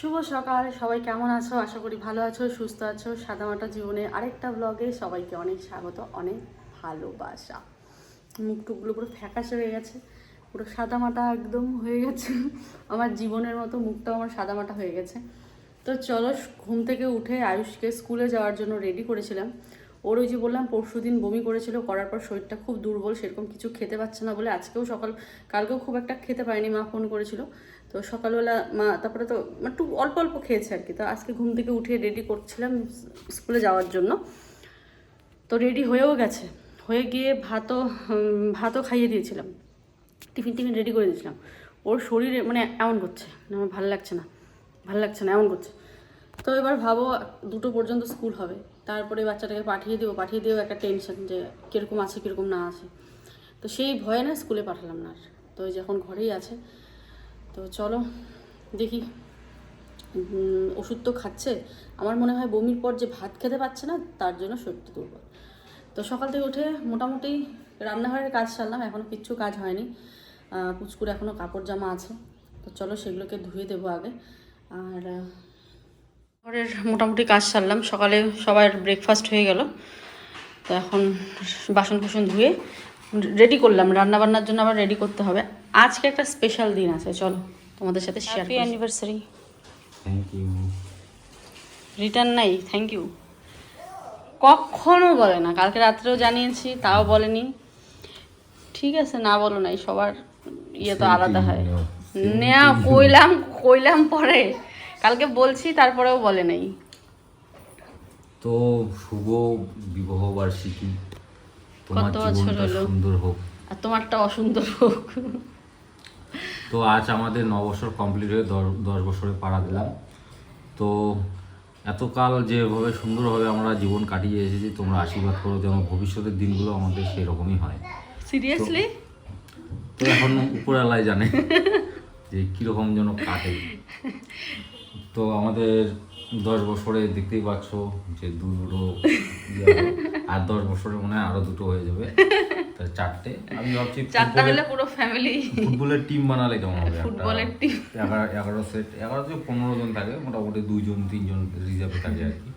শুভ সকাল। সবাই কেমন আছো? আশা করি ভালো আছো, সুস্থ আছো। সাদামাটা জীবনের আরেকটা ব্লগে সবাইকে অনেক স্বাগত, অনেক ভালোবাসা। মুখ টুকগুলো পুরো ফ্যাকাশে হয়ে গেছে, পুরো সাদামাটা একদম হয়ে গেছে। আমার জীবনের মতো মুখটাও আমার সাদামাটা হয়ে গেছে। তো চলো, ঘুম থেকে উঠে আয়ুষকে স্কুলে যাওয়ার জন্য রেডি করেছিলাম। ওর ওই যে বললাম, পরশু দিন বমি করেছিল, করার পর শরীরটা খুব দুর্বল, সেরকম কিছু খেতে পাচ্ছে না বলে আজকেও সকাল, কালকেও খুব একটা খেতে পারেনি, মা ফোন করেছিল। তো সকালবেলা মা, তারপরে তো একটু অল্প অল্প খেয়েছে আর কি। তো আজকে ঘুম থেকে উঠে রেডি করছিলাম স্কুলে যাওয়ার জন্য। তো রেডি হয়েও গেছে। হয়ে গিয়ে ভাতও ভাতও খাইয়ে দিয়েছিলাম। টিফিন টিফিন রেডি করে দিয়েছিলাম। ওর শরীরে মানে এমন করছে, না, আমার ভালো লাগছে না। ভালো লাগছে না, এমন করছে। তো এবার ভাবো, দুটো পর্যন্ত স্কুল হবে। তারপরে বাচ্চাটাকে পাঠিয়ে দেবো, পাঠিয়ে দিয়েও একটা টেনশন যে কীরকম আছে, কীরকম না আছে। তো সেই ভয়ে না স্কুলে পাঠালাম না আর। তো যখন ঘরেই আছে। তো চলো, দেখি। ওষুধ তো খাচ্ছে। আমার মনে হয় বমির পর যে ভাত খেতে পাচ্ছে না, তার জন্য শরীরটা দুর্বল। তো সকাল থেকে উঠে মোটামুটি রান্নাঘরের কাজ সারলাম এখনও কিচ্ছু কাজ হয়নি। পুচকুর এখনও কাপড় জামা আছে। তো চলো সেগুলোকে ধুয়ে দেবো আগে। আর ঘরের মোটামুটি কাজ সারলাম। সকালে সবার ব্রেকফাস্ট হয়ে গেল। তো এখন বাসন কুসন ধুয়ে রেডি করলাম। রান্না বান্নার জন্য আবার রেডি করতে হবে। আজকে একটা স্পেশাল দিন আছে চলো তোমাদের সাথে share happy anniversary thank you return নাই থ্যাংক ইউ কখনো বলে না কালকে রাত্রেও জানিয়েছি তাও বলেনি। ঠিক আছে না বলো নাই সবার ইয়ে তো আলাদা হয়। নেয়া কইলাম কইলাম পরে। কালকে বলছি তারপরেও বলে নাই। তো শুভ বিবাহ বার্ষিকী। কত বছর হলো? সুন্দর হোক। আর তোমারটা অসুন্দর হোক। তো আজ আমাদের ন বছর কমপ্লিট হয়ে দশ- বছরে পাড়া দিলাম। তো এতকাল যেভাবে সুন্দরভাবে আমরা জীবন কাটিয়ে এসেছি তোমরা আশীর্বাদ করো যেন ভবিষ্যতের দিনগুলো আমাদের সেরকমই হয়। সিরিয়াসলি তো এখন উপরালায় জানে যে কীরকম যেন কাটে। তো আমাদের দশ বছরে দেখতেই পাচ্ছ যে দুটো আর দশ বছরে মনে হয় আরও দুটো হয়ে যাবে। চারটে। আমি ভাবছি চারটা হলে পুরো ফ্যামিলি ফুটবলের টিম বানালে কেমন হবে একটা? ফুটবলের team। এগারো এগারো সেট এগারো থেকে পনেরো জন থাকে মোটামুটি দুইজন তিনজন রিজার্ভে থাকে আর কি।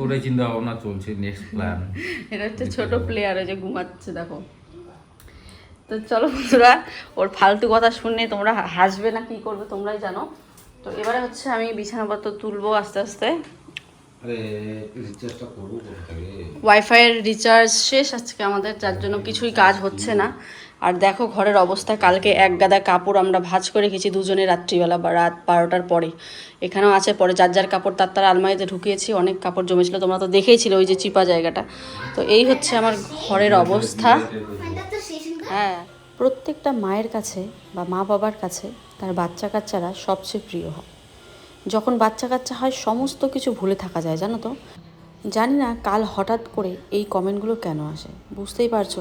ওটাই চিন্তা ভাবনা চলছে নেক্সট প্ল্যান এটা হচ্ছে ছোট প্লেয়ার যে ঘুমাচ্ছে দেখো। তো চলো বন্ধুরা ওর ফালতু কথা শুনে তোমরা হাসবে না কি করবে তোমরাই জানো। তো এবারে হচ্ছে আমি বিছানাপত্র তুলবো আস্তে আস্তে। ওয়াইফাইয়ের রিচার্জ শেষ আজকে আমাদের, যার জন্য কিছুই কাজ হচ্ছে না। আর দেখো ঘরের অবস্থা, কালকে এক গাদা কাপড় আমরা ভাজ করে রেখেছি দুজনে রাত্রিবেলা বা রাত বারোটার পরে। এখানেও আছে, পরে যার যার কাপড় তার তার আলমারিতে ঢুকিয়েছি, অনেক কাপড় জমেছিল, তোমরা তো দেখেইছিলে ওই যে চিপা জায়গাটা। তো এই হচ্ছে আমার ঘরের অবস্থা। হ্যাঁ প্রত্যেকটা মায়ের কাছে বা মা বাবার কাছে, তার বাচ্চা কাচ্চারা সবচেয়ে প্রিয় হয়। যখন বাচ্চা কাচ্চা হয় সমস্ত কিছু ভুলে থাকা যায় জানো তো? জানি না কাল হঠাৎ করে এই কমেন্টগুলো কেন আসে। বুঝতেই পারছ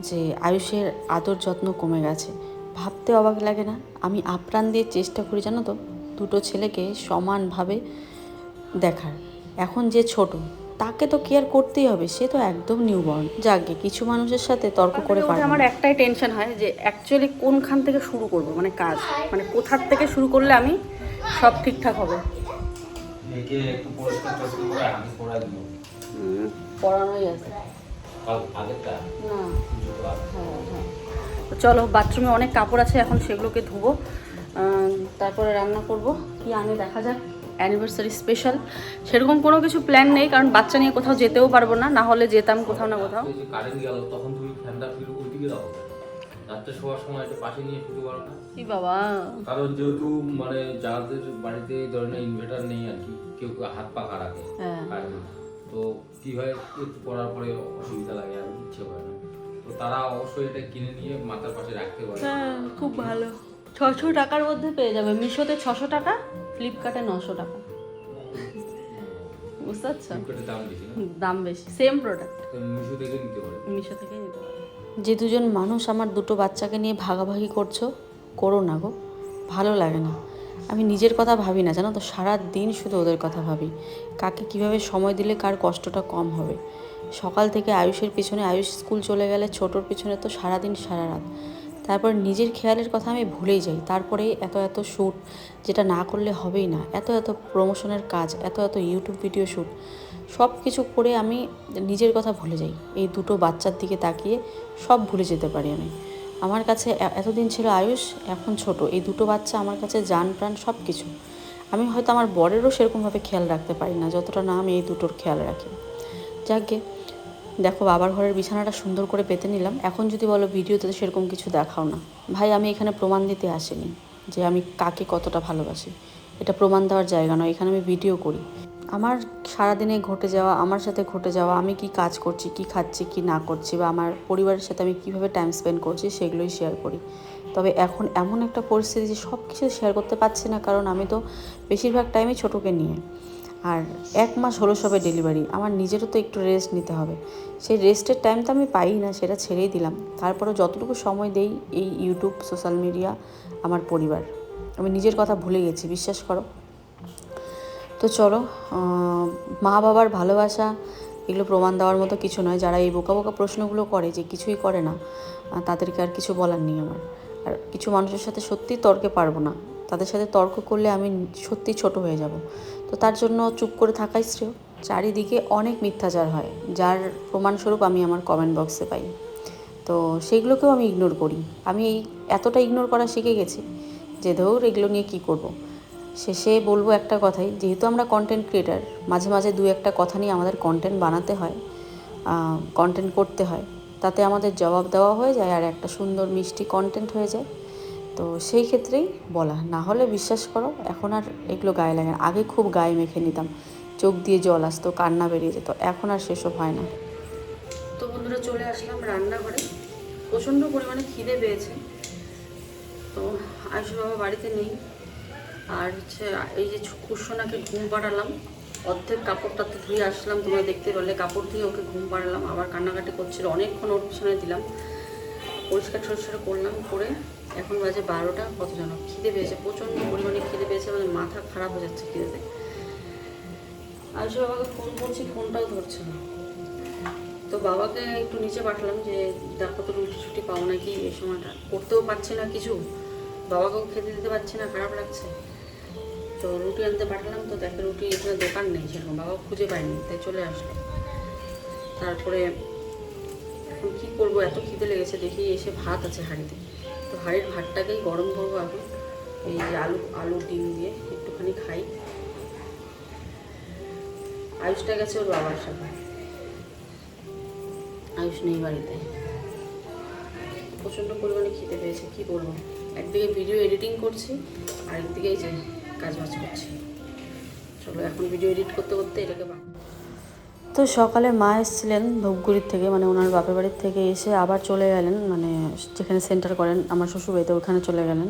যে আয়ুষের আদর যত্ন কমে গেছে। ভাবতে অবাক লাগে না? আমি আপ্রাণ দিয়ে চেষ্টা করি জানো তো দুটো ছেলেকে সমানভাবে দেখার। এখন যে ছোট তাকে তো কেয়ার করতেই হবে। সে তো একদম নিউবর্ন যাকে কিছু মানুষের সাথে তর্ক করে পারে আমার একটাই টেনশন হয় যে অ্যাকচুয়ালি কোনখান থেকে শুরু করব? মানে কাজ। মানে কোথার থেকে শুরু করলে আমি সব ঠিকঠাক হবে। পড়ানোই আছে। হ্যাঁ হ্যাঁ। চলো বাথরুমে অনেক কাপড় আছে এখন সেগুলোকে ধুবো। তারপরে রান্না করব। কি আনে দেখা যাক। অ্যানিভার্সারি স্পেশাল সেরকম কোনো কিছু প্ল্যান নেই কারণ বাচ্চা নিয়ে কোথাও যেতেও পারব না না হলে যেতাম কোথাও না কোথাও। রাত্রে শোয়ার সময় একটু পাশে নিয়ে শুতে পারো না। কি বাবা? কারণ যেহেতু মানে যাদের বাড়িতে এই ধরনের ইনভার্টার নেই আর কি কেউ হাত পা রাখে হ্যাঁ। তো কি হয় একটু পড়ার পরে অসুবিধা লাগে আর ইচ্ছে হয় না। তো তারা অবশ্যই এটা কিনে নিয়ে মাথার পাশে রাখতে পারে। হ্যাঁ খুব ভালো। ছশো টাকার মধ্যে পেয়ে যাবে। মিশোতে ছশো টাকা ফ্লিপকার্টে নশো টাকা। বুঝতে পারছ? দাম বেশি দাম বেশি। সেম প্রোডাক্ট মিশো থেকে নিতে পারে। মিশো থেকে নিতে পারো। যে দুজন মানুষ আমার দুটো বাচ্চাকে নিয়ে ভাগাভাগি করছ, করো না গো। ভালো লাগে না। আমি নিজের কথা ভাবি না, জানো তো? সারা দিন শুধু ওদের কথা ভাবি। কাকে কীভাবে সময় দিলে কার কষ্টটা কম হবে? সকাল থেকে আয়ুষের পিছনে আয়ুষ স্কুল চলে গেলে, ছোটোর পিছনে তো সারাদিন সারা রাত। তারপর নিজের খেয়ালের কথা আমি ভুলেই যাই। তারপরে এত এত শ্যুট যেটা না করলে হবেই না। এত এত প্রমোশনের কাজ, এত এত ইউটিউব ভিডিও শ্যুট সব কিছু করে আমি নিজের কথা ভুলে যাই। এই দুটো বাচ্চার দিকে তাকিয়ে সব ভুলে যেতে পারি আমি। আমার কাছে এতদিন ছিল আয়ুষ, এখন ছোট। এই দুটো বাচ্চা আমার কাছে যান প্রাণ সব কিছু। আমি হয়তো আমার বরেরও সেরকমভাবে খেয়াল রাখতে পারি না, যতটা না আমি এই দুটোর খেয়াল রাখি। যাকে দেখো বাবার ঘরের বিছানাটা সুন্দর করে পেতে নিলাম। এখন যদি বলো ভিডিওতে তো সেরকম কিছু দেখাও না। ভাই, আমি এখানে প্রমাণ দিতে আসিনি যে আমি কাকে কতটা ভালোবাসি। এটা প্রমাণ দেওয়ার জায়গা নয়, এখানে আমি ভিডিও করি। আমার সারাদিনে ঘটে যাওয়া, আমার সাথে ঘটে যাওয়া, আমি কি কাজ করছি, কি খাচ্ছি, কি না করছি বা আমার পরিবারের সাথে আমি কীভাবে টাইম স্পেন্ড করছি সেগুলোই শেয়ার করি। তবে এখন এমন একটা পরিস্থিতি যে সব কিছু শেয়ার করতে পারছি না, কারণ আমি তো বেশিরভাগ টাইমই ছোটোকে নিয়ে। আর এক মাস হলো সবে ডেলিভারি আমার নিজেরও তো একটু রেস্ট নিতে হবে। সেই রেস্টের টাইম তো আমি পাই না, সেটা ছেড়েই দিলাম। তারপরেও যতটুকু সময় দেই এই ইউটিউব সোশ্যাল মিডিয়া আমার পরিবার। আমি নিজের কথা ভুলে গেছি, বিশ্বাস করো। তো চলো মা বাবার ভালোবাসা, এগুলো প্রমাণ দেওয়ার মতো কিছু নয়। যারা এই বোকা বোকা প্রশ্নগুলো করে যে কিছুই করে না তাদেরকে আর কিছু বলার নেই আমার। আর কিছু মানুষের সাথে সত্যি তর্কে পারব না। তাদের সাথে তর্ক করলে আমি সত্যি ছোট হয়ে যাব। তো তার জন্য চুপ করে থাকাই শ্রেয়। চারিদিকে অনেক মিথ্যাচার হয়, যার প্রমাণস্বরূপ আমি আমার কমেন্ট বক্সে পাই। তো সেগুলোকেও আমি ইগনোর করি। আমি এই এতটা ইগনোর করা শিখে গেছি যে ধর এগুলো নিয়ে কী করব। শেষে বলব একটা কথাই, যেহেতু আমরা কন্টেন্ট ক্রিয়েটার মাঝে মাঝে দু একটা কথা নিয়ে আমাদের কন্টেন্ট বানাতে হয় কন্টেন্ট করতে হয়, তাতে আমাদের জবাব দেওয়া হয়ে যায় আর একটা সুন্দর মিষ্টি কন্টেন্ট হয়ে যায়। তো সেই ক্ষেত্রেই বলা, না হলে বিশ্বাস করো, এখন আর এগুলো গায়ে লাগে না। আগে খুব গায়ে মেখে নিতাম, চোখ দিয়ে জল আসতো, কান্না বেরিয়ে যেত, এখন আর সেসব হয় না। তো বন্ধুরা চলে আসলাম রান্নাঘরে, প্রচণ্ড পরিমাণে খিদে পেয়েছে। তো আয়ুষ বাবা বাড়িতে নেই আর হচ্ছে, এই যে কুসোনাকে ঘুম পাড়ালাম, অর্ধেক কাপড়টা তো ধুয়ে আসলাম, তোমরা দেখতে পারলে, কাপড় দিয়ে ওকে ঘুম পাড়ালাম, আবার কান্নাকাটি করছিল, অনেকক্ষণ ওর পিছনে দিলাম, পরিষ্কার টরিষ্কার করলাম, করে এখন বাজে বারোটা, কত জানো খিদে পেয়েছে, প্রচণ্ড পরিমাণে খিদে পেয়েছে মানে মাথা খারাপ হয়ে যাচ্ছে খিদেতে। আয়ুষ বাবাকে ফোন করছি ফোনটাও ধরছে না। তো বাবাকে একটু নিচে পাঠালাম যে, দেখো তো রুটি ছুটি পাও নাকি, এই সময়টা, করতেও পারছি না কিছু, বাবাকেও খেতে দিতে পারছি না, খারাপ লাগছে। তো রুটি আনতে পাঠালাম, তো দেখে রুটি এখানে দোকান নেই সেরকম, বাবা খুঁজে পায়নি, তাই চলে আসলো। তারপরে এখন কী করব, এত খিদে লেগেছে, দেখি এসে ভাত আছে হাঁড়িতে। তো হাঁড়ির ভাতটাকেই গরম করব এখন এই যে আলু আলু ডিম দিয়ে একটুখানি খাই। আয়ুষটা গেছে ওর বাবার সাথে। আয়ুষ নেই বাড়িতে। প্রচণ্ড পরিমাণে খিদে পেয়েছে, কী করব? একদিকে ভিডিও এডিটিং করছি আর একদিকে এই যে করছি। চলো, এখন ভিডিও এডিট করতে করতে এটাকে তো সকালে মা এসেছিলেন ধূপগুড়ির থেকে মানে ওনার বাপের বাড়ির থেকে এসে আবার চলে গেলেন মানে যেখানে সেন্টার করেন, আমার শ্বশুরবাড়িতে ওখানে চলে গেলেন।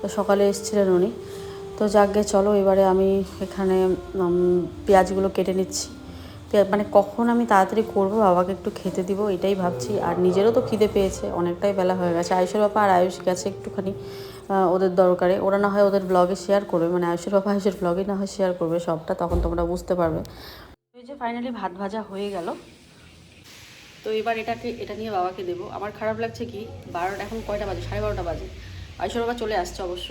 তো সকালে এসেছিলেন উনি। তো যাকগে, চলো, এবারে আমি এখানে পেঁয়াজগুলো কেটে নিচ্ছি। মানে কখন আমি তাড়াতাড়ি করব, বাবাকে একটু খেতে দিব, এটাই ভাবছি। আর নিজেরও তো খিদে পেয়েছে, অনেকটাই বেলা হয়ে গেছে। আয়ুষের বাবা আর আয়ুষ গেছে একটুখানি। ওদের দরকারে। ওরা না হয় ওদের ব্লগে শেয়ার করবে। মানে আয়ুষের বাবা আয়ুষের ব্লগে না হয় শেয়ার করবে সবটা, তখন তোমরা বুঝতে পারবে। ওই যে ফাইনালি ভাত ভাজা হয়ে গেল। তো এবার এটাকে, এটা নিয়ে বাবাকে দেবো। আমার খারাপ লাগছে কি? বারোটা, এখন কয়টা বাজে? সাড়ে বারোটা বাজে। আয়ুষের বাবা চলে আসছে অবশ্য।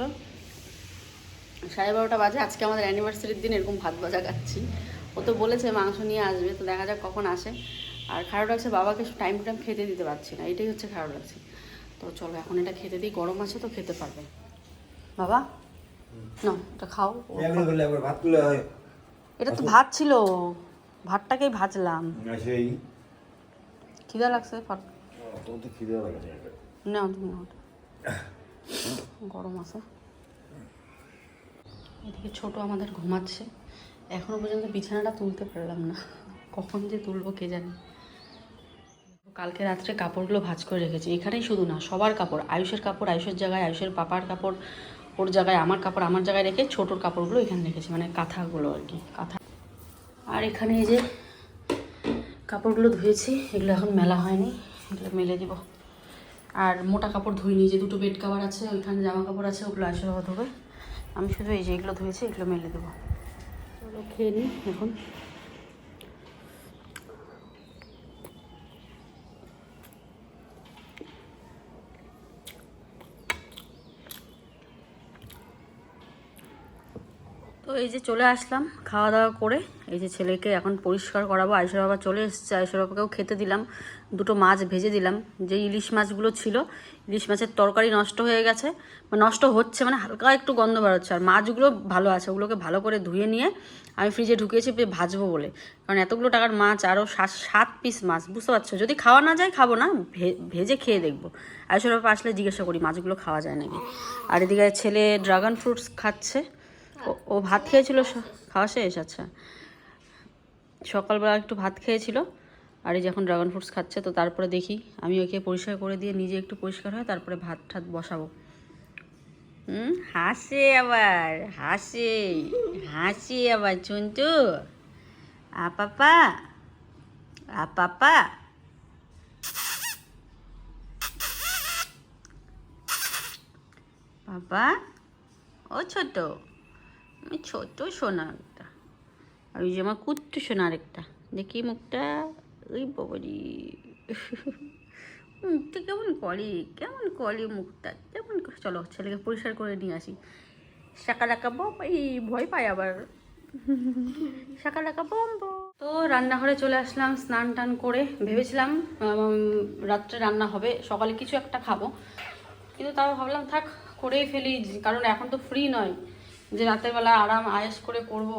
সাড়ে বারোটা বাজে। আজকে আমাদের অ্যানিভার্সারির দিন, এরকম ভাত ভাজা খাচ্ছি। ও তো বলেছে মাংস নিয়ে আসবে, তো দেখা যাক কখন আসে। আর খারাপ লাগছে, বাবাকে টাইম টু টাইম খেতে দিতে পারছি না। এটাই হচ্ছে খারাপ লাগছে। তো চলো এখন এটা খেতে দিই। গরম আছে তো খেতে পারবে। বাবা? না এটা খাও। এটা তো ভাত ছিল। ভাতটাকেই ভাজলাম। খিদা লাগছে না তুমি। গরম আছে। এদিকে ছোট আমাদের ঘুমাচ্ছে। এখনও পর্যন্ত বিছানাটা তুলতে পারলাম না। কখন যে তুলবো কে জানি। কালকে রাত্রে কাপড়গুলো ভাজ করে রেখেছি। এখানেই শুধু না, সবার কাপড়, আয়ুষের কাপড়, আয়ুষের জায়গায়, আয়ুষের পাপার কাপড়, ওর জায়গায়, আমার কাপড়, আমার জায়গায় রেখে ছোটোর কাপড়গুলো এখানে রেখেছি মানে কাঁথাগুলো আর কি, কাঁথা। আর এখানে এই যে কাপড়গুলো ধুয়েছি, এগুলো এখন মেলা হয়নি, এগুলো মেলে দিব। আর মোটা কাপড় ধুইনি যে দুটো বেড কাভার আছে, ওইখানে জামা কাপড় আছে, ওগুলো আসে বাবা ধোবে। আমি শুধু এই যে এগুলো ধুয়েছি, এগুলো মেলে দেবো। খেয়ে নিই এখন। এই যে চলে আসলাম খাওয়া দাওয়া করে। এই যে ছেলেকে এখন পরিষ্কার করাবো। আয়সর বাবা চলে এসছে। আয়সর বাবাকেও খেতে দিলাম। দুটো মাছ ভেজে দিলাম। যে ইলিশ মাছগুলো ছিল, ইলিশ মাছের তরকারি নষ্ট হয়ে গেছে। নষ্ট হচ্ছে মানে হালকা একটু গন্ধ বেরোচ্ছে। আর মাছগুলো ভালো আছে। ওগুলোকে ভালো করে ধুয়ে নিয়ে আমি ফ্রিজে ঢুকিয়েছি ভাজবো বলে। কারণ এতগুলো টাকার মাছ আরও সাত সাত পিস মাছ, বুঝতে পারছ? যদি খাওয়া না যায়, খাব না। ভেজে খেয়ে দেখব। আয়সর বাবা আসলে জিজ্ঞাসা করি, মাছগুলো খাওয়া যায় নাকি? আর এদিকে ছেলে ড্রাগন ফ্রুটস খাচ্ছে। ও- ভাত খেয়েছিল খাওয়া শেষ আচ্ছা। সকালবেলা একটু ভাত খেয়েছিল, আর এই যে এখন ড্রাগন ফ্রুটস খাচ্ছে, তো তারপরে দেখি, আমি ওকে পরিষ্কার করে দিয়ে নিজে একটু পরিষ্কার হয় তারপরে ভাত ঠাত বসাবো। হুম, হাসে আবার, হাসে, হাসি আবার চুনটু। আ পাপা আ পাপা, ও ছোট। ছোট সোনা একটা। আর ওই যে আমার কুত্তু সোনা আরেকটা। দেখি মুখটা। ওই বাবারি। মুখটা কেমন করে কেমন করে মুখটা, কেমন চলো ছেলেকে পরিষ্কার করে নিয়ে আসি। শাকা ডাকা বম, এই ভয় পায় আবার। শাকা ডাকা বম। তো রান্নাঘরে চলে আসলাম, স্নান টান করে। ভেবেছিলাম রাত্রে রান্না হবে, সকালে কিছু একটা খাব। কিন্তু তাও ভাবলাম, থাক, করেই ফেলি। কারণ এখন তো ফ্রি নয়। যে রাতের বেলা আরাম আয়েস করে করব।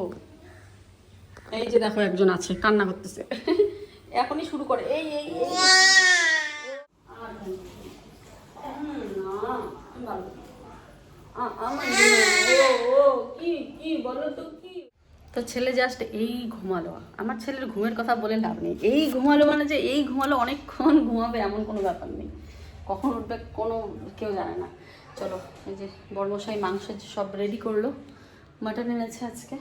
এই যে দেখো একজন আছে, কান্না করতেছে। এখনই শুরু করে। এই এই তো ছেলে জাস্ট এই ঘুমালো। আমার ছেলের ঘুমের কথা বলে লাভ নেই। এই ঘুমালো মানে যে এই ঘুমালো, অনেকক্ষণ ঘুমাবে এমন কোনো ব্যাপার নেই। কখন উঠবে কোনো কেউ জানে না। চলো, এই যে বর্মশাই মাংসের সব রেডি করল। মাটন এনেছে আজকে।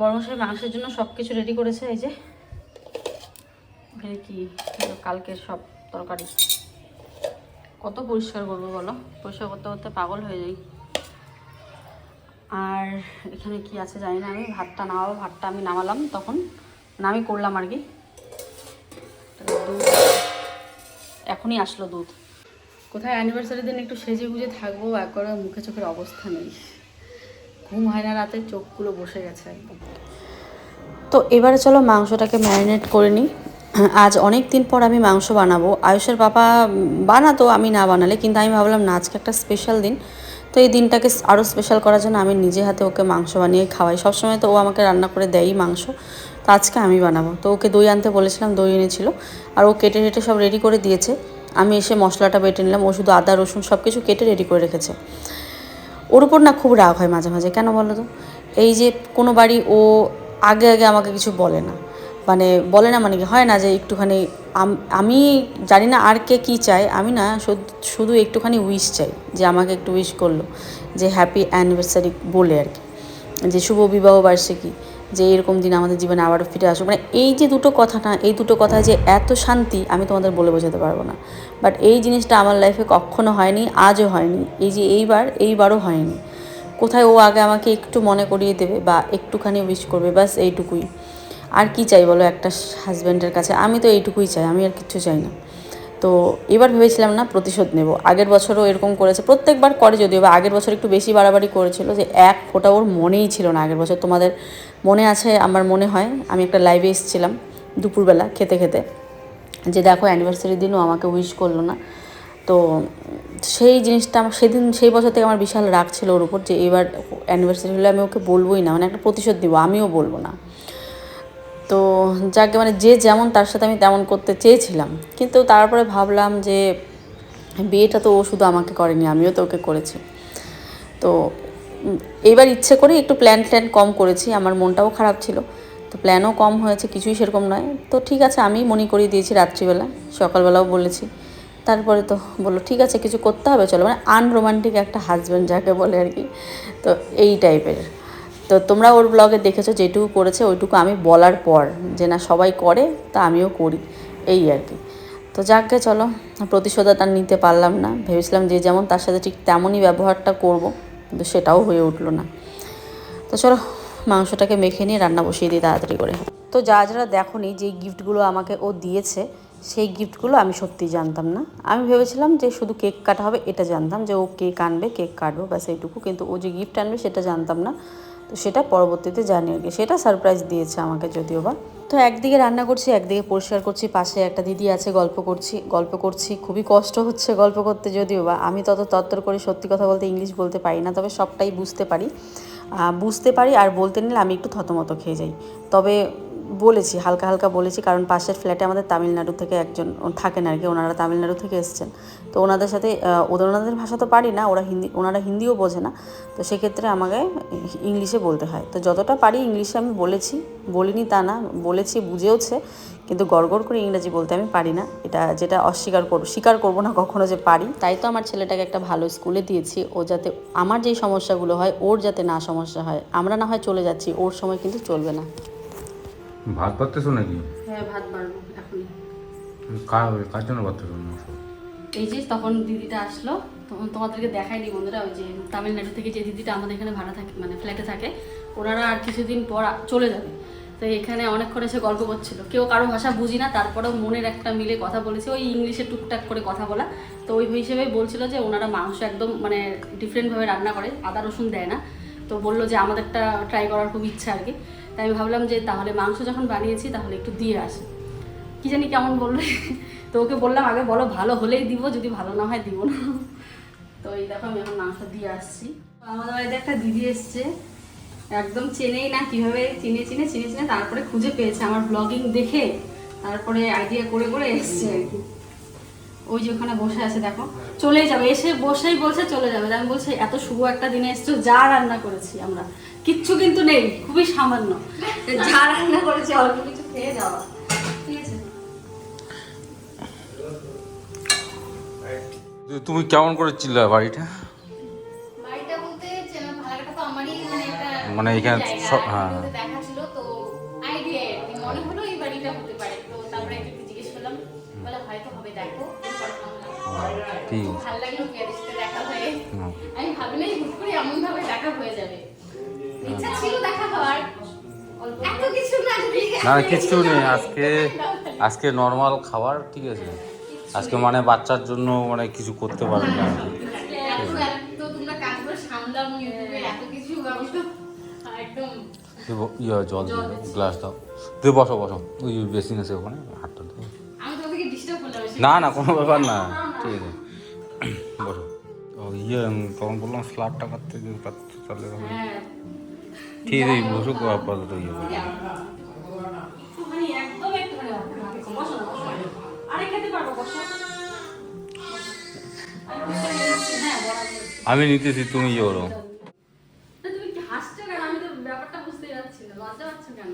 বর্মশাই মাংসের জন্য সব কিছু রেডি করেছে, এই যে। এখানে কি? কালকের সব তরকারি। কত পরিষ্কার করব বলো? পরিষ্কার করতে করতে পাগল হয়ে যাই। আর এখানে কি আছে জানি না আমি, ভাতটা নামাবো, ভাতটা আমি নামালাম তখন। না, আমি করলাম আর কি। এখনই আসলো দুধ। কোথায় অ্যানিভার্সারি দিন একটু সেজে গুজে থাকব একবার মুখে চোখের অবস্থা নেই। ঘুম হয় না, রাতে চোখগুলো বসে গেছে একদম। তো এবারে চলো মাংসটাকে ম্যারিনেট করে নিই। আজ অনেক দিন পর আমি মাংস বানাবো। আয়ুষের বাবা বানাতো, আমি না বানালে, কিন্তু আমি ভাবলাম না, আজকে একটা স্পেশাল দিন। তো এই দিনটাকে আরও স্পেশাল করার জন্য আমি নিজে হাতে ওকে মাংস বানিয়ে খাওয়াই। সবসময় তো ও আমাকে রান্না করে দেয়ই মাংস। তো আজকে আমি বানাবো। তো ওকে দই আনতে বলেছিলাম, দই এনেছিল। আর ও কেটে টেটে সব রেডি করে দিয়েছে। আমি এসে মশলাটা বেটে নিলাম ও শুধু আদা, রসুন সব কিছু কেটে রেডি করে রেখেছে। ওর উপর না খুব রাগ হয় মাঝে মাঝে, কেন বলো তো? এই যে কোনো বাড়ি ও আগে আগে আমাকে কিছু বলে না। মানে বলে না মানে কি, হয় না যে একটুখানি আমি জানি না আর কে কী চায়, আমি না শুধু- শুধু একটুখানি উইশ চাই, যে আমাকে একটু উইশ করল, যে হ্যাপি অ্যানিভার্সারি বলে আর কি। যে শুভ বিবাহ বার্ষিকী। যে এরকম দিন আমাদের জীবনে আবারও ফিরে আসুক। মানে এই যে দুটো কথা না এই দুটো কথা যে এত শান্তি, আমি তোমাদের বলে বোঝাতে পারব না। বাট এই জিনিসটা আমার লাইফে কখনো হয়নি, আজও হয়নি। এই যে এইবার, এইবারও হয়নি। কোথায় ও আগে আমাকে একটু মনে করিয়ে দেবে বা একটুখানি উইশ করবে, ব্যাস এইটুকুই। আর কি চাই বলো একটা হাজব্যান্ডের কাছে? আমি তো এইটুকুই চাই, আমি আর কিচ্ছু চাই না। তো এবার ভেবেছিলাম না প্রতিশোধ নেব। আগের বছরও এরকম করেছে। প্রত্যেকবার করে যদিও, বা আগের বছর একটু বেশি বাড়াবাড়ি করেছিল যে এক ফোঁটা ওর মনেই ছিল না আগের বছর। তোমাদের মনে আছে? আমার মনে হয়। আমি একটা লাইভে এসেছিলাম দুপুরবেলা খেতে খেতে। যে দেখো অ্যানিভার্সারির দিনও আমাকে উইশ করল না। তো সেই জিনিসটা আমার সেদিন, সেই বছর থেকে আমার বিশাল রাগ ছিল ওর উপর যে এবার অ্যানিভার্সারি হলে আমি ওকে বলবোই না। মানে একটা প্রতিশোধ দিব, আমিও বলব না। তো যাকে মানে যে যেমন তার সাথে আমি তেমন করতে চেয়েছিলাম। কিন্তু তারপরে ভাবলাম যে বিয়েটা তো ও শুধু আমাকে করেনি, আমিও তো ওকে করেছি। তো এইবার ইচ্ছে করে একটু প্ল্যান ট্যান কম করেছি, আমার মনটাও খারাপ ছিল। তো প্ল্যানও কম হয়েছে, কিছুই সেরকম নয়। তো ঠিক আছে, আমি মনে করিয়ে দিয়েছি রাত্রিবেলা, সকালবেলাও বলেছি। তারপরে তো বলল, ঠিক আছে, কিছু করতে হবে, চলো। মানে আনরোমান্টিক একটা হাজব্যান্ড যাকে বলে আর কি। তো এই টাইপের তো তোমরা ওর ব্লগে দেখেছ, যেটুকু করেছে ওইটুকু আমি বলার পর যে না সবাই করে, তা আমিও করি, এই আর কি। তো যাকে চলো প্রতিশোধ আর নিতে পারলাম না। ভেবেছিলাম যে যেমন তার সাথে ঠিক তেমনই ব্যবহারটা করব, কিন্তু সেটাও হয়ে উঠল না। তো চলো, মাংসটাকে মেখে নিয়ে রান্না বসিয়ে দিই তাড়াতাড়ি করে। তো যা যারা দেখোনি যে গিফটগুলো আমাকে ও দিয়েছে, সেই গিফটগুলো আমি সত্যি জানতাম না। আমি ভেবেছিলাম যে শুধু কেক কাটা হবে, এটা জানতাম যে ও কেক আনবে কেক কাটবো, ব্যাস এইটুকু। কিন্তু ও যে গিফট আনবে, সেটা জানতাম না। তো সেটা পরবর্তীতে জানিয়ে সেটা সারপ্রাইজ দিয়েছে আমাকে যদিও বা। তো একদিকে রান্না করছি, একদিকে পরিষ্কার করছি, পাশে একটা দিদি আছে, গল্প করছি গল্প করছি, খুবই কষ্ট হচ্ছে গল্প করতে যদিও বা। আমি তত তত্তর করে সত্যি কথা বলতে ইংলিশ বলতে পারি না, তবে সবটাই বুঝতে পারি। বুঝতে পারি আর বলতে নিলে আমি একটু থতমত খেয়ে যাই। তবে বলেছি, হালকা হালকা বলেছি, কারণ পাশের ফ্ল্যাটে আমাদের তামিলনাড়ু থেকে একজন থাকেন আর কি, ওনারা তামিলনাড়ু থেকে এসছেন। তো ওনাদের সাথে ওদের, ওনাদের ভাষা তো পারি না, ওরা হিন্দি, ওনারা হিন্দিও বোঝে না। তো সেক্ষেত্রে আমাকে ইংলিশে বলতে হয়। তো যতটা পারি ইংলিশে আমি বলেছি, বলিনি তা না, বলেছি, বুঝেওছে, কিন্তু গড়গড় করে ইংরাজি বলতে আমি পারি না। এটা যেটা অস্বীকার করব, স্বীকার করব না কখনো যে পারি। তাই তো আমার ছেলেটাকে একটা ভালো স্কুলে দিয়েছি, ও যাতে, আমার যেই সমস্যাগুলো হয়, ওর যাতে না সমস্যা হয়, আমরা না হয় চলে যাচ্ছি, ওর সময় কিন্তু চলবে না। ভাত পারতেছো নাকি? হ্যাঁ ভাত বাড়বো এখনই। কার কার জন্য এই যে তখন দিদিটা আসলো তখন তোমাদেরকে দেখাইনি বন্ধুরা ওই যে তামিলনাড়ু থেকে যে দিদিটা আমাদের এখানে ভাড়া থাকে মানে ফ্ল্যাটে থাকে ওনারা আর কিছুদিন পর চলে যাবে। তো এখানে অনেকক্ষণ এসে গল্প করছিল। কেউ কারও ভাষা বুঝি না তারপরেও মনের একটা মিলে কথা বলেছে ওই ইংলিশে টুকটাক করে কথা বলা। তো ওই হিসেবেই বলছিল যে ওনারা মাংস একদম মানে ডিফারেন্টভাবে রান্না করে আদা রসুন দেয় না। তো বলল যে আমাদেরটা ট্রাই করার খুব ইচ্ছা আর কি। তাই আমি ভাবলাম যে তাহলে মাংস যখন বানিয়েছি তাহলে একটু দিয়ে আসি। কি জানি কেমন বলবে তো ওকে বললাম, আগে বলো, ভালো হলেই দিব, যদি ভালো না হয় দিব না। তো এই দেখো আমি এখন মাংস দিয়ে আসছি। আমাদের বাড়িতে একটা দিদি এসছে। একদম চেনেই না কীভাবে চিনে চিনে চিনে চিনে তারপরে খুঁজে পেয়েছে আমার ব্লগিং দেখে। তারপরে আইডিয়া করে করে এসছে আর কি। ওই যে ওখানে বসে আছে দেখো। চলেই যাবে এসে বসেই বলছে চলে যাবে। আমি বলছি এত শুভ একটা দিনে এসছো যা রান্না করেছি আমরা। কিচ্ছু কিন্তু নেই খুবই সামান্য। যা রান্না করেছি অল্প কিছু খেয়ে যাওয়া। তুমি কেমন করে চিল্লা বাড়িটা? বাড়িটা বলতে চেনা ভাড়াটা আমারই মানে মানে এখানে হ্যাঁ। খুব ভালো লাগল পিয়ারের সাথে দেখা হয়ে। হুম। আমি ভাবিনি হুট করে এমন ভাবে দেখা হয়ে যাবে। ইচ্ছা ছিল দেখা হওয়ার। এত কিছু না না কিছু নেই। আজকে আজকে নর্মাল খাবার ঠিক আছে? আজকে মানে বাচ্চার জন্য মানে কিছু করতে পারবে না। ইয়ে জল দিয়ে গ্লাস দাও। দিয়ে বসো বসো। ওই বেসিন আছে ওখানে হাতটা। না না কোনো ব্যাপার না। ঠিক আছে। ইয়ে আমি তখন বললাম স্লাবটা কাটতে যদি পারতো তাহলে হ্যাঁ। ঠিক আছে বসুক আপাতত ইয়ে করো। আমি নিতেছি তুমি ইয়ে করো। না, তুমি কি হাসছো কেন? আমি তো ব্যাপারটা বুঝতে পারছি না। লজ্জা পাচ্ছ কেন?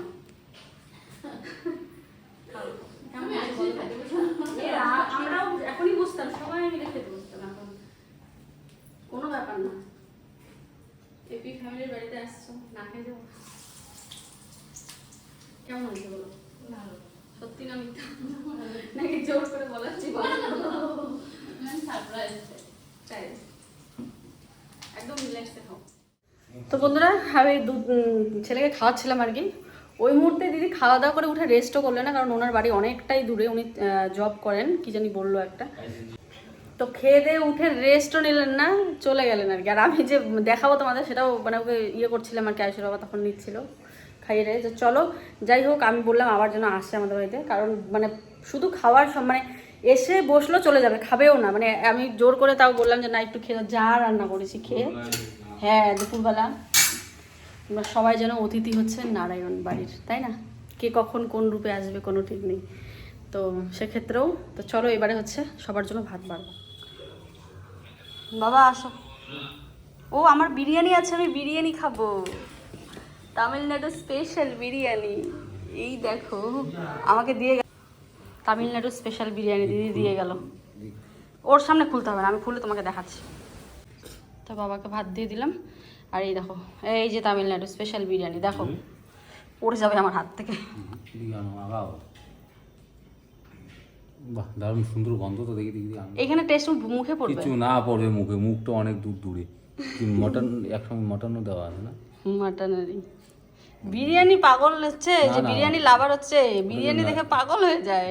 কেমন আছো বলো? আমরাও এখনই বুঝতাম সবাই মিলে খেতে বুঝতাম এখন কোনো ব্যাপার না এপি ফ্যামিলির বাড়িতে আসছো না খেয়ে যাব? কেমন হয়েছে বলো? সত্যি না মিথ্যা? নাকি জোর করে বলাচ্ছি সারপ্রাইজ তাই? একদম রিল্যাক্সে খাও তো বন্ধুরা আমি দুধ উম, ছেলেকে খাওয়াচ্ছিলাম আর কি। ওই মুহূর্তে দিদি খাওয়া দাওয়া করে উঠে রেস্টও করলেন না কারণ ওনার বাড়ি অনেকটাই দূরে। উনি জব করেন কি জানি বলল একটা। তো খেয়ে দিয়ে উঠে রেস্টও নিলেন না, চলে গেলেন আর কি। আর আমি যে দেখাবো তোমাদের, সেটাও মানে ওকে ইয়ে করছিলাম আর কি, আয়ুষের বাবা তখন নিচ্ছিল খাইয়ে রে যে চলো, যাই হোক, আমি বললাম আবার যেন আসছে আমাদের বাড়িতে। কারণ মানে শুধু খাওয়ার সব মানে এসে বসল চলে যাবে, খাবেও না। মানে আমি জোর করে তাও বললাম যে, না, একটু খেয়ে যা রান্না করেছি, খেয়ে। হ্যাঁ দুপুরবেলা। আমরা সবাই যেন অতিথি হচ্ছে নারায়ণ বাড়ির, তাই না? কে কখন কোন রূপে আসবে কোনো ঠিক নেই। তো সেক্ষেত্রেও, তো চলো, এবারে হচ্ছে সবার জন্য ভাত বাড়বো। বাবা, আসো। ও, আমার বিরিয়ানি আছে, আমি বিরিয়ানি খাব। তামিলনাড়ু স্পেশাল বিরিয়ানি। এই দেখো, আমাকে দিয়ে তামিলনাড়ু স্পেশাল বিরিয়ানি দিদি দিয়ে গেল। ওর সামনে খুলতে হবে না, আমি খুলে তোমাকে দেখাচ্ছি। তো বাবাকে ভাত দিয়ে দিলাম। আর এই দেখো, এই যে তামিলনাড়ু স্পেশাল বিরিয়ানি, দেখো। পড়ে যাবে আমার হাত থেকে। বাহ দারুণ সুন্দর গন্ধ তো দেখি দেখি এখানে টেস্ট মুখে পড়বে। কিছু না পড়বে মুখে মুখটা অনেক দূর দূরে। মটন একসঙ্গে মটনও দেওয়া আছে না? মাটনেরই বিরিয়ানি পাগল হচ্ছে যে। বিরিয়ানি লাভার হচ্ছে বিরিয়ানি দেখে পাগল হয়ে যায়।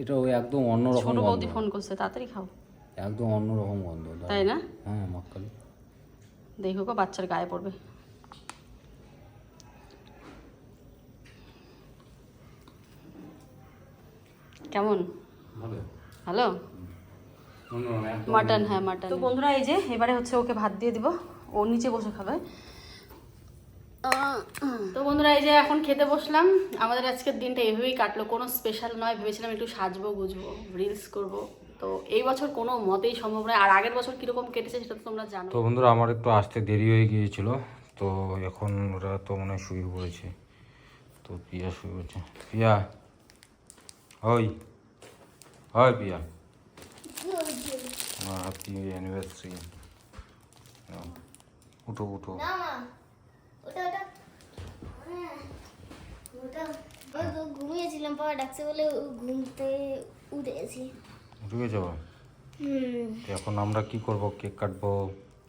এটা ওই একদম অন্যরকম ছোট বৌদি ফোন করছে তাড়াতাড়ি খাও। একদম অন্যরকম গন্ধ তাই না? হ্যাঁ মক্কালি। দেখো গো বাচ্চার গায়ে পড়বে। কেমন? হ্যালো? মাটন হ্যাঁ মাটন। তো বন্ধুরা এই যে এবারে হচ্ছে ওকে ভাত দিয়ে দিব। ও নিচে বসে খাবে। তো বন্ধুরা এই যে এখন খেতে বসলাম। আমাদের আজকের দিনটা এভাবেই কাটলো। কোনো স্পেশাল নয় ভেবেছিলাম একটু সাজবো গুজবো রিলস করব। তো এই বছর কোনো মতেই সম্ভব নয়। আর আগের বছর কীরকম কেটেছে সেটা তো তোমরা জানো। তো বন্ধুরা আমার একটু আসতে দেরি হয়ে গিয়েছিল। তো এখন ওরা তো মনে হয় শুয়ে পড়েছে। তো পিয়া শুয়ে পড়েছে। পিয়া ওই। হয় পিয়া হ্যাপি অ্যানিভার্সারি উঠো উঠো ঘুমিয়েছিলাম বাবা ডাকছে বলে ঘুমতে উঠে গেছি উঠে গেছে বাবা? এখন আমরা কি করব কেক কাটবো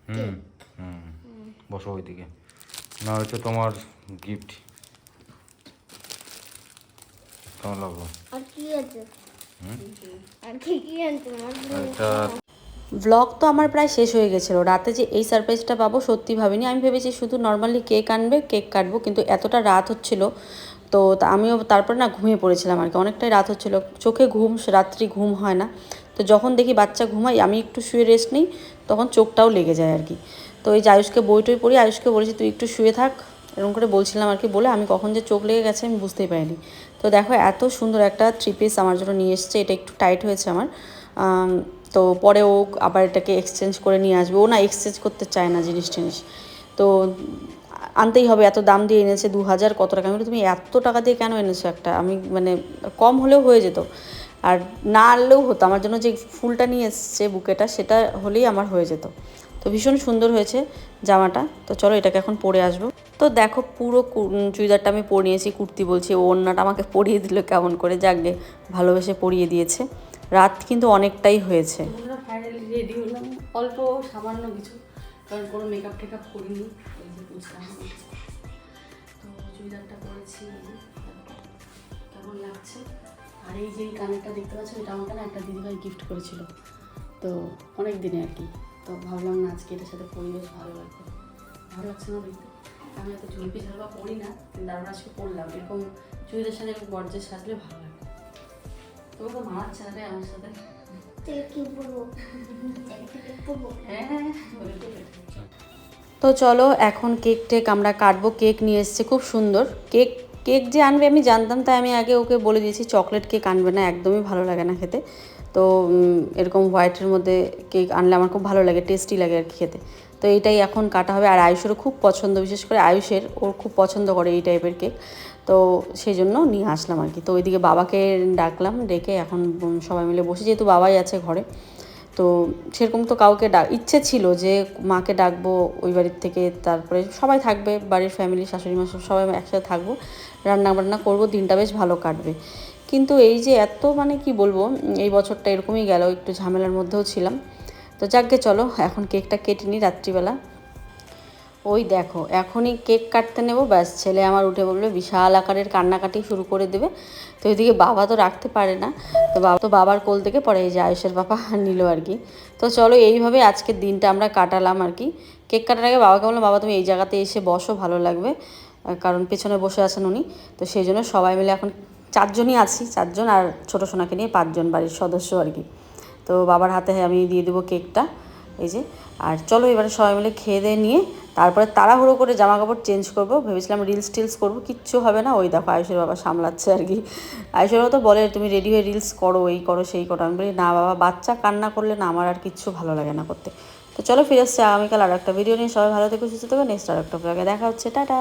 হুম হুম বসো ওইদিকে না হচ্ছে তোমার গিফট কেমন লাগল আর কি আছে ব্লগ তো আমার প্রায় শেষ হয়ে গেছিল। রাতে যে এই সারপ্রাইজটা পাবো সত্যি ভাবিনি। আমি ভেবেছি শুধু নর্মালি কেক আনবে কেক কাটবো কিন্তু এতটা রাত হচ্ছিল তো আমিও তারপর না ঘুমিয়ে পড়েছিলাম আর কি। অনেকটাই রাত হচ্ছিল। চোখে ঘুম রাত্রি ঘুম হয় না। তো যখন দেখি বাচ্চা ঘুমাই আমি একটু শুয়ে রেস্ট নিই তখন চোখটাও লেগে যায় আর কি। তো এই যে আয়ুষকে বই টই পড়ি আয়ুষকে বলেছি তুই একটু শুয়ে থাক। এরকম করে বলছিলাম আর কি বলে আমি কখন যে চোখ লেগে গেছে আমি বুঝতেই পারিনি। তো দেখো, এত সুন্দর একটা থ্রি পিস আমার জন্য নিয়ে এসছে, এটা একটু টাইট হয়েছে আমার। তো পরে ও আবার এটাকে এক্সচেঞ্জ করে নিয়ে আসবে। ও না এক্সচেঞ্জ করতে চায় না জিনিস টিনিস। তো আনতেই হবে, এত দাম দিয়ে এনেছে, দু হাজার কত টাকা? আমি তুমি এত টাকা দিয়ে কেন এনেছো একটা? আমি মানে কম হলেও হয়ে যেত। আর না আনলেও হতো। আমার জন্য যে ফুলটা নিয়ে এসছে বুকেটা, সেটা হলেই আমার হয়ে যেত। তো ভীষণ সুন্দর হয়েছে জামাটা। তো চলো এটাকে এখন পরে আসব। তো দেখো পুরো চুড়িদারটা আমি পরে নিয়েছি, কুর্তি বলছি। ও ওড়নাটা আমাকে পরিয়ে দিল, কেমন করে যাকগে ভালোবেসে পরিয়ে দিয়েছে। রাত কিন্তু অনেকটাই হয়েছে। অল্প সামান্য কিছু, কারণ কোনো মেকআপ টেকআপ করিনি তো চুড়িদারটা পরেছি। কেমন লাগছে? আর এই যে কানেরটা দেখতে পাচ্ছ এটা আমাকে না একটা দিদিভাই গিফট করেছিল। তো অনেক দিনে আর কি। তো ভাবলাম না আজকে এটার সাথে পরিবেশ ভালো লাগবে ভালো লাগছে না দেখতে। আমি এত ঝুলপি ঝালপা পড়ি না কিন্তু আমরা আজকে পড়লাম এরকম চুড়িদার সাথে এরকম গর্জে সাজলে ভালো লাগে। তোকে তো মারাচ্ছে না রে আমার সাথে। থেকে পরবো? হ্যাঁ তো চলো এখন কেক টেক আমরা কাটবো। কেক নিয়ে এসছে খুব সুন্দর। কেক কেক যে আনবে আমি জানতাম তাই আমি আগে ওকে বলে দিয়েছি চকলেট কেক আনবে না একদমই ভালো লাগে না খেতে। তো এরকম হোয়াইটের মধ্যে কেক আনলে আমার খুব ভালো লাগে টেস্টি লাগে আর কি খেতে। তো এইটাই এখন কাটা হবে। আর আয়ুষেরও খুব পছন্দ, বিশেষ করে আয়ুষের, ওর খুব পছন্দ করে এই টাইপের কেক তো সেই জন্য নিয়ে আসলাম আর কি। তো ওইদিকে বাবাকে ডাকলাম, ডেকে এখন সবাই মিলে বসে, যেহেতু বাবাই আছে ঘরে। তো সেরকম তো কাউকে ডাক ইচ্ছে ছিল যে মাকে ডাকবো ওই বাড়ির থেকে, তারপরে সবাই থাকবে, বাড়ির ফ্যামিলি শাশুড়ি মা সবাই একসাথে থাকব। রান্না বান্না করব, দিনটা বেশ ভালো কাটবে। কিন্তু এই যে এত মানে কি বলব এই বছরটা এরকমই গেল, একটু ঝামেলার মধ্যেও ছিলাম। তো যাকগে, চলো, এখন কেকটা কেটে নিই রাত্রিবেলা। ওই দেখো, এখনই কেক কাটতে নেব, ব্যাস, ছেলে আমার উঠে বলবে বিশাল আকারের কান্নাকাটি শুরু করে দেবে। তো ওইদিকে বাবা তো রাখতে পারে না, তো বাবা তো বাবার কোল থেকে পরে এই যে আয়ুষের বাবা নিল আর কি। তো চলো, এইভাবে আজকের দিনটা আমরা কাটালাম আর কি। কেক কাটার আগে বাবাকে বললাম, বাবা, তুমি এই জায়গাতে এসে বসো, ভালো লাগবে। কারণ পেছনে বসে আছেন উনি। তো সেই জন্য সবাই মিলে এখন চারজনই আছি, চারজন আর ছোটো সোনাকে নিয়ে পাঁচজন বাড়ির সদস্য আর কি। তো বাবার হাতে আমি দিয়ে দেবো কেকটা, এই যে। আর চলো এবারে সবাই মিলে খেয়ে দিয়ে নিয়ে তারপরে তাড়াহুড়ো করে জামা কাপড় চেঞ্জ করব। ভেবেছিলাম রিলস টিলস করব, কিচ্ছু হবে না। ওই দেখো আয়ুষের বাবা সামলাচ্ছে আর কি। আয়ুষের বাবা তো বলে, তুমি রেডি হয়ে রিলস করো, এই করো, সেই করো। আমি বলি, না বাবা, বাচ্চা কান্না করলে না আমার আর কিচ্ছু ভালো লাগে না করতে। তো চলো ফিরে আসছি আগামীকাল আর একটা ভিডিও নিয়ে। সবাই ভালো থেকে, সুস্থ থাকবে নেক্সট আর একটা ব্লগে দেখা হচ্ছে। টাটা!